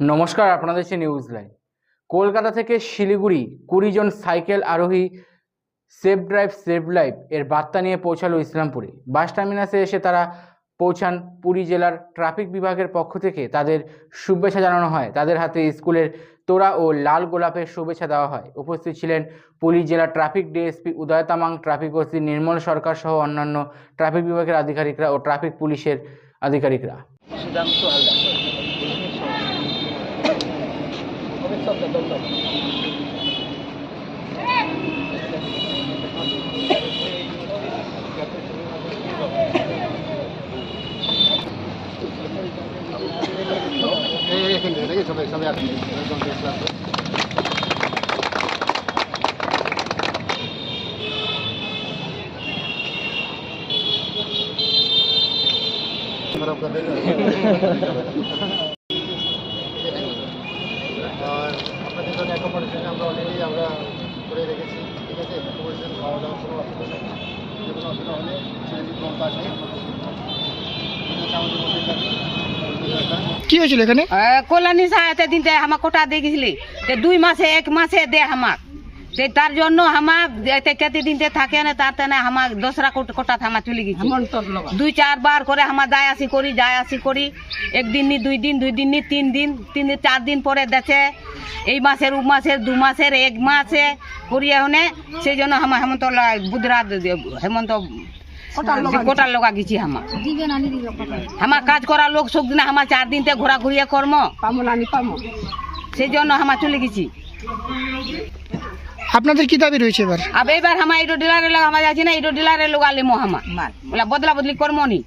নমস্কার, আপনাদের হচ্ছে নিউজ লাইন কলকাতা থেকে শিলিগুড়ি কুড়ি জন সাইকেল আরোহী সেফ ড্রাইভ সেভ লাইফ এর বার্তা নিয়ে পৌঁছালো ইসলামপুরে। বাস টার্মিনাসে এসে তারা পৌঁছান পুরী জেলার ট্রাফিক বিভাগের পক্ষ থেকে। তাদের শুভেচ্ছা জানানো হয়। তাদের হাতে স্কুলের তোড়া ও লাল গোলাপের শুভেচ্ছা দেওয়া হয়। উপস্থিত ছিলেন পুরী জেলার traffic DSP Uday Tamang traffic OC Nirmal Sarkar সহ অন্যান্য ট্রাফিক বিভাগের আধিকারিকরা ও ট্রাফিক পুলিশের আধিকারিকরা। সবাই সবাই আর আপনাদের জন্য অ্যাকোমোডেশন আমরা অলরেডি আমরা করে রেখেছি ঠিক আছে খাওয়া দাওয়া কোনো কোনো অসুবিধা হলে কি হয়েছিল এখানে? কল্যাণী সহায়তা দিনতে আমার কোটা দিয়ে গেছিলি। দুই মাসে এক মাসে দে আমাক। তে তার জন্য আমার এতে কেতে দিনতে থাকে না তার তেনে আমার দোসরা কোট- কোটা আমার চলে গেছে। দুই চারবার করে আমার যায় আসি করি যায় আসি করি। একদিন নি দুই দিন দুই দিন নি তিন দিন তিন দিন চার দিন পরে দেখে এই মাসের উ মাসের দু মাসের এক মাসে করিয়ে হনে সেই জন্য আমার হেমন্ত বুধরাত হেমন্ত কোটার হ্যাঁ, লোক গেছি আমার আমার কাজ করা লোক সব দিন আমার চার দিনতে ঘোরাঘুরিয়ে কর্ম। পামো না আমি পামো। সেই জন্য আমার চলে গেছি। আপনাদের কি দাবি রয়েছে এবার? আবে এবার আমার ইটো ডিলারের লোক আমার যাচ্ছি না ইটো ডিলারের লোক আলিমো আমার বদলা বদলি কর্মনি